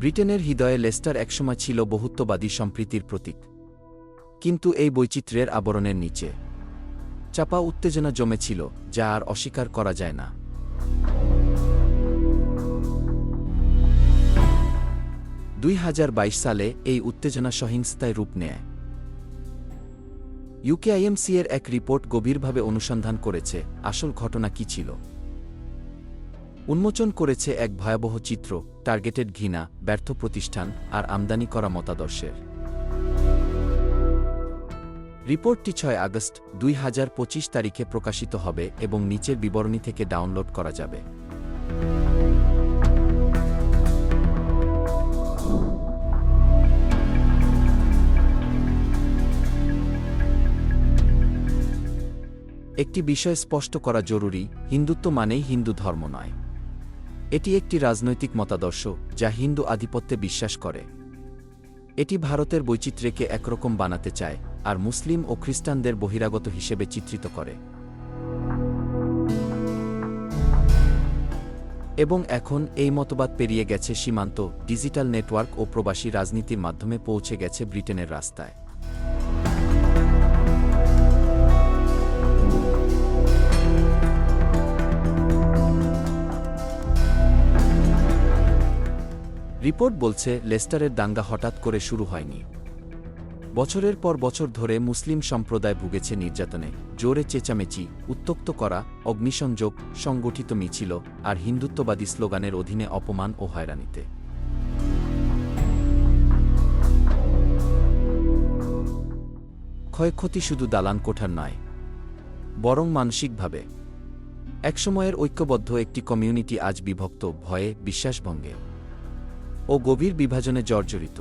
ব্রিটেনের হৃদয়ে লেস্টার একসময় ছিল বহুত্ববাদী সম্প্রীতির প্রতীক। কিন্তু এই বৈচিত্র্যের আবরণের নিচে চাপা উত্তেজনা জমেছিল, যা আর অস্বীকার করা যায় না। দুই হাজার বাইশ সালে এই উত্তেজনা সহিংসতায় রূপ নেয়। ইউকেআইএমসি এর এক রিপোর্ট গভীরভাবে অনুসন্ধান করেছে আসল ঘটনা কি ছিল। উন্মোচন করেছে এক ভয়াবহ চিত্র টার্গেটেড ঘৃণা, ব্যর্থ প্রতিষ্ঠান আর আমদানি করা মতাদর্শের। রিপোর্টটি ছয় আগস্ট দুই হাজার পঁচিশ তারিখে প্রকাশিত হবে এবং নিচের বিবরণী থেকে ডাউনলোড করা যাবে। একটি বিষয় স্পষ্ট করা জরুরি, হিন্দুত্ব মানেই হিন্দু ধর্ম নয়। এটি একটি রাজনৈতিক মতাদর্শ, যা হিন্দু আধিপত্যে বিশ্বাস করে। এটি ভারতের বৈচিত্র্যকে একরকম বানাতে চায়, আর মুসলিম ও খ্রিস্টানদের বহিরাগত হিসেবে চিত্রিত করে। এবং এখন এই মতবাদ পেরিয়ে গেছে সীমান্ত, ডিজিটাল নেটওয়ার্ক ও প্রবাসী রাজনীতির মাধ্যমে পৌঁছে গেছে ব্রিটেনের রাস্তায়। রিপোর্ট বলছে লেস্টারের দাঙ্গা হঠাৎ করে শুরু হয়নি। বছরের পর বছর ধরে মুসলিম সম্প্রদায় ভুগেছে নির্যাতনে, জোরে চেঁচামেচি, উত্তক্ত করা, অগ্নিসংযোগ, সংগঠিত মিছিল আর হিন্দুত্ববাদী স্লোগানের অধীনে অপমান ও হয়রানিতে। ক্ষয়ক্ষতি শুধু দালান কোঠার নয়, বরং মানসিকভাবে। একসময়ের ঐক্যবদ্ধ একটি কমিউনিটি আজ বিভক্ত, ভয়ে, বিশ্বাসভঙ্গে। ও গভীর বিভাজনে জর্জরিত।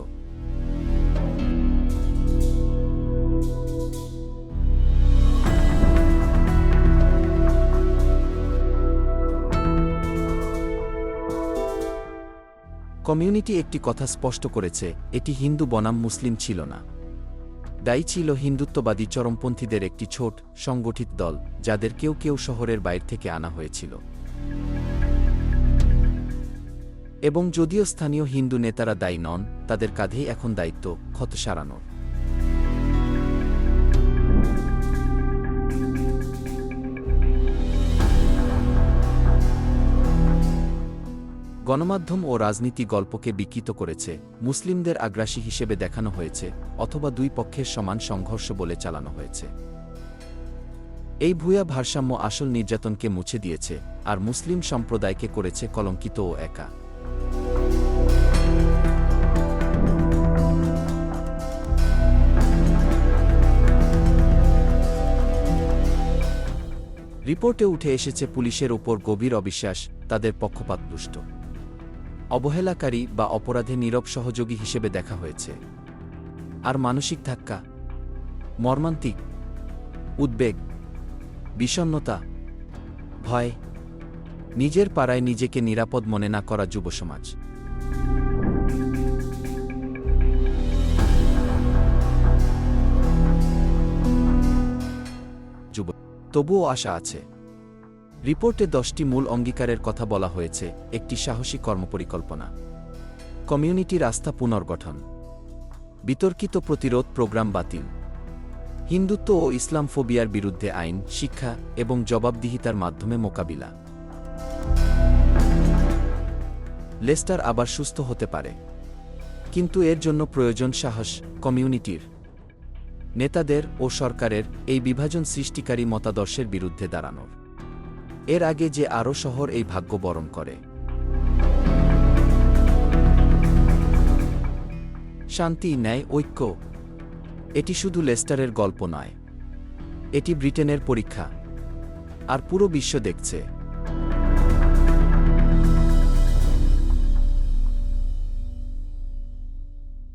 কমিউনিটি একটি কথা স্পষ্ট করেছে, এটি হিন্দু বনাম মুসলিম ছিল না। দায়ী ছিল হিন্দুত্ববাদী চরমপন্থীদের একটি ছোট, সংগঠিত দল, যাদের কেউ কেউ শহরের বাইর থেকে আনা হয়েছিল। এবং যদিও স্থানীয় হিন্দু নেতারা দায়ী নন, তাদের কাঁধেই এখন দায়িত্ব ক্ষত সারানোর। গণমাধ্যম ও রাজনীতি গল্পকে বিকৃত করেছে, মুসলিমদের আগ্রাসী হিসেবে দেখানো হয়েছে, অথবা দুই পক্ষের সমান সংঘর্ষ বলে চালানো হয়েছে। এই ভূয়া ভারসাম্য আসল নির্যাতনকে মুছে দিয়েছে, আর মুসলিম সম্প্রদায়কে করেছে কলঙ্কিত ও একা। রিপোর্টে উঠে এসেছে পুলিশের ওপর গভীর অবিশ্বাস, তাদের পক্ষপাতদুষ্ট অবহেলাকারী বা অপরাধে নীরব সহযোগী হিসেবে দেখা হয়েছে। আর মানসিক ধাক্কা, মর্মান্তিক, উদ্বেগ বিষণ্নতা ভয়, নিজের পাড়ায় নিজেকে নিরাপদ মনে না করা যুব তবুও আশা আছে। রিপোর্টে দশটি মূল অঙ্গীকারের কথা বলা হয়েছে, একটি সাহসী কর্মপরিকল্পনা। কমিউনিটি রাস্তা পুনর্গঠন। বিতর্কিত প্রতিরোধ প্রোগ্রাম বাতিল। হিন্দুত্ব ও ইসলাম ফোবিয়ার বিরুদ্ধে আইন, শিক্ষা এবং জবাবদিহিতার মাধ্যমে মোকাবিলা। লেস্টার আবার সুস্থ হতে পারে। কিন্তু এর জন্য প্রয়োজন সাহস, কমিউনিটির। নেতাদের ও সরকারের এই বিভাজন সৃষ্টিকারী মতাদর্শের বিরুদ্ধে দাঁড়ানোর। এর আগে যে আরও শহর এই ভাগ্য বরণ করে। শান্তি, ন্যায়, ঐক্য, এটি শুধু লেস্টারের গল্প নয়। এটি ব্রিটেনের পরীক্ষা। আর পুরো বিশ্ব দেখছে।